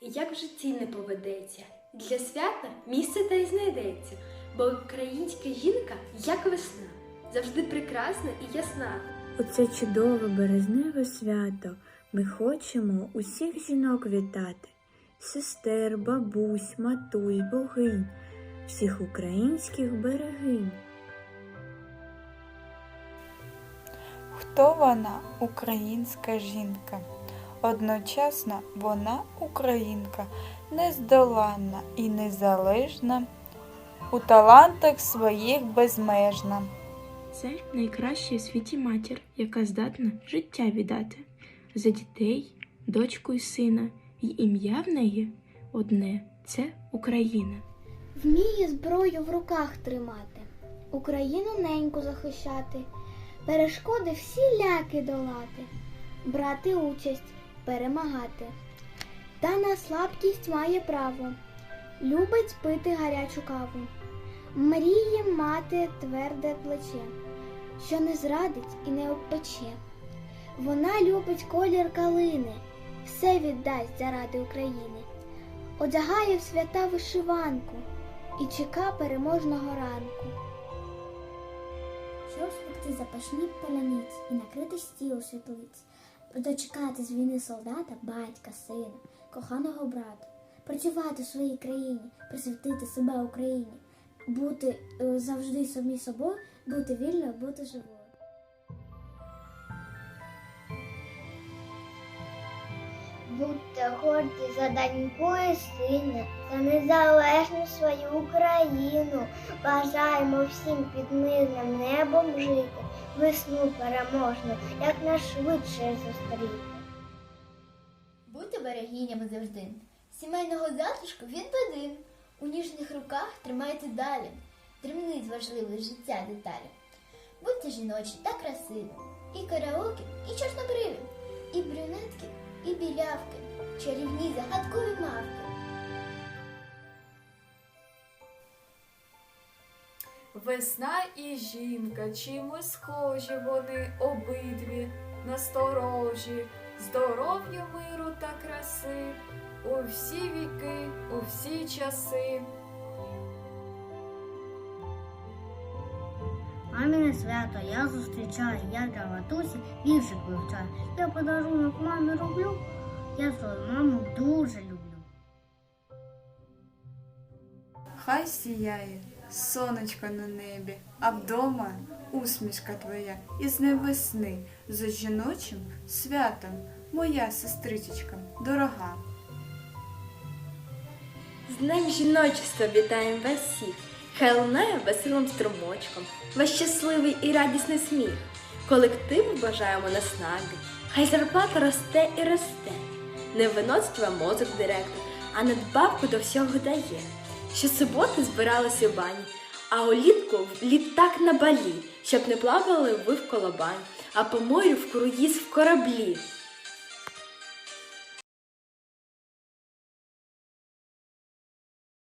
Як в житті не поведеться. Для свята місце та й знайдеться, бо українська жінка, як весна, завжди прекрасна і ясна. У це чудове березневе свято ми хочемо усіх жінок вітати, сестер, бабусь, матусь, богинь, всіх українських берегинь. Хто вона, українська жінка? Одночасно вона українка, нездоланна і незалежна, у талантах своїх безмежна. Це найкраща у світі матір, яка здатна життя віддати за дітей, дочку й сина, і ім'я в неї одне це Україна. Вміє зброю в руках тримати, Україну неньку захищати, перешкоди всіляки долати, брати участь, перемагати. Та на слабкість має право, любить пити гарячу каву, мріє мати тверде плече, що не зрадить і не обпече. Вона любить колір калини, все віддасть заради України одягає в свята вишиванку і чека переможного ранку. Щоб спекти запашні паляниць і накрити стіл світлиць, дочекати з війни солдата, батька, сина, коханого брата, працювати в своїй країні, присвятити себе Україні, бути е, завжди самі собою, бути вільною, бути живою. Будьте горді за доньку і сина, за незалежну свою Україну. Бажаємо всім під мирним небом жити, весну переможну, якнайшвидше зустріти. Будьте берегинями завжди. Сімейного затишку він один. У ніжних руках тримайте далі. Дрібниць важливих життя деталі. Будьте жіночі та красиві. І караоке, і чорнобриві, чарівні загадкові мавки. Весна і жінка, чимось схожі вони обидві, насторожі, здоров'я, миру та краси, у всі віки, у всі часи. Мамине свято я зустрічаю, я для матусі віршик вивчаю. Я подарунок мамі роблю, я свою маму дуже люблю. Хай сіяє сонечко на небі, а вдома усмішка твоя із весни за жіночим святом, моя сестричечка дорога. З Днем жіночества вітаємо вас всіх, хай лунає веселим струмочком, ваш щасливий і радісний сміх. Колективу бажаємо наснаги, хай зарплата росте і росте. Не виноцтва мозок директор, а надбавку до всього дає. Щосуботи збиралися в бані, а улітку літак на балі, щоб не плавали ви в колобань, а по морю в круїз в кораблі.